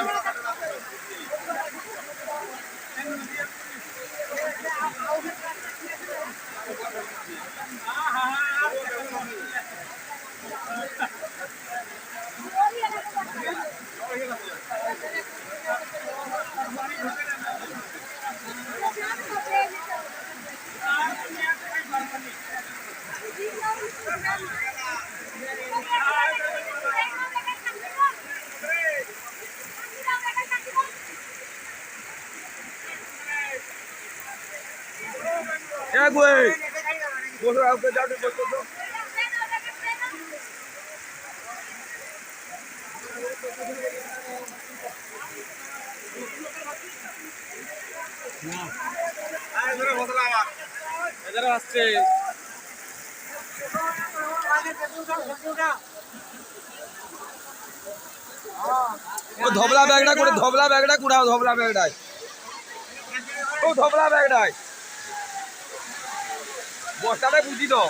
এক ওই এদের আসছে ও ধবলা ব্যাগটা করে ধবলা ব্যাগটা কুড়াও ধবলা ব্যাগটাই ও ধবলা ব্যাগটাই বস্তাটা বুঝি তো